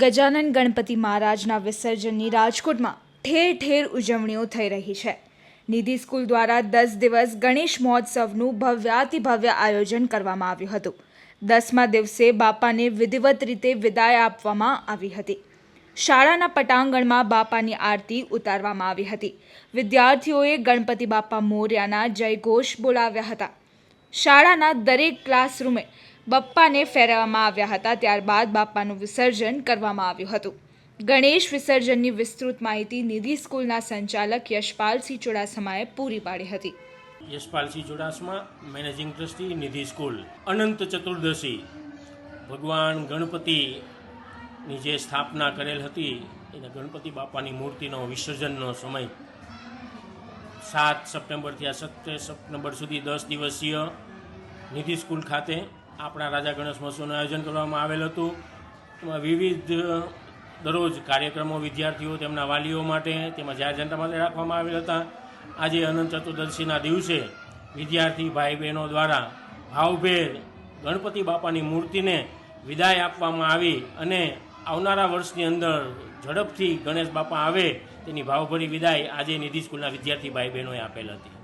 ગજાનન ગણપતિ મહારાજના વિસર્જનની રાજકોટમાં ઠેર ઠેર ઉજવણીઓ થઈ રહી છે. નિધિ સ્કૂલ દ્વારા દસ દિવસ ગણેશ મહોત્સવનું ભવ્યાતિભવ્ય આયોજન કરવામાં આવ્યું હતું. દસમા દિવસે બાપાને વિધિવત રીતે વિદાય આપવામાં આવી હતી. શાળાના પટાંગણમાં બાપાની આરતી ઉતારવામાં આવી હતી. વિદ્યાર્થીઓએ ગણપતિ બાપા મોર્યાના જયઘોષ બોલાવ્યા હતા. શાળાના દરેક ક્લાસરૂમે બપ્પાને ફેરવવામાં આવ્યા હતા. ત્યારબાદ બાપાનું વિસર્જન કરવામાં આવ્યું હતું. ગણેશ વિસર્જનની વિસ્તૃત માહિતી નિધિ સ્કૂલના સંચાલક યશપાલસિંહ ચુડાસમાએ પૂરી પાડી હતી. Yashpalsinh Chudasama, managing trustee, Nidhi school. Anant Chaturdashi. ભગવાન ગણપતિની જે સ્થાપના કરેલ હતી, એને ગણપતિ બાપાની મૂર્તિનો વિસર્જનનો સમય સાત સપ્ટેમ્બરથી આ સત્તર સપ્ટેમ્બર સુધી દસ દિવસીય નિધિ સ્કૂલ ખાતે આપણા રાજા ગણેશ મહોત્સવનું આયોજન કરવામાં આવેલ હતું. એમાં વિવિધ દરરોજ કાર્યક્રમો વિદ્યાર્થીઓ તેમના વાલીઓ માટે તેમજ જાહેર જનતા માટે રાખવામાં આવેલ હતા. આજે અનંત ચતુર્દશીના દિવસે વિદ્યાર્થી ભાઈ બહેનો દ્વારા ભાવભેર ગણપતિ બાપાની મૂર્તિને વિદાય આપવામાં આવી અને આવનારા વર્ષની અંદર ઝડપથી ગણેશ બાપા આવે તેની ભાવભરી વિદાય આજે નિધિ સ્કૂલના વિદ્યાર્થી ભાઈ બહેનોએ આપેલ હતી.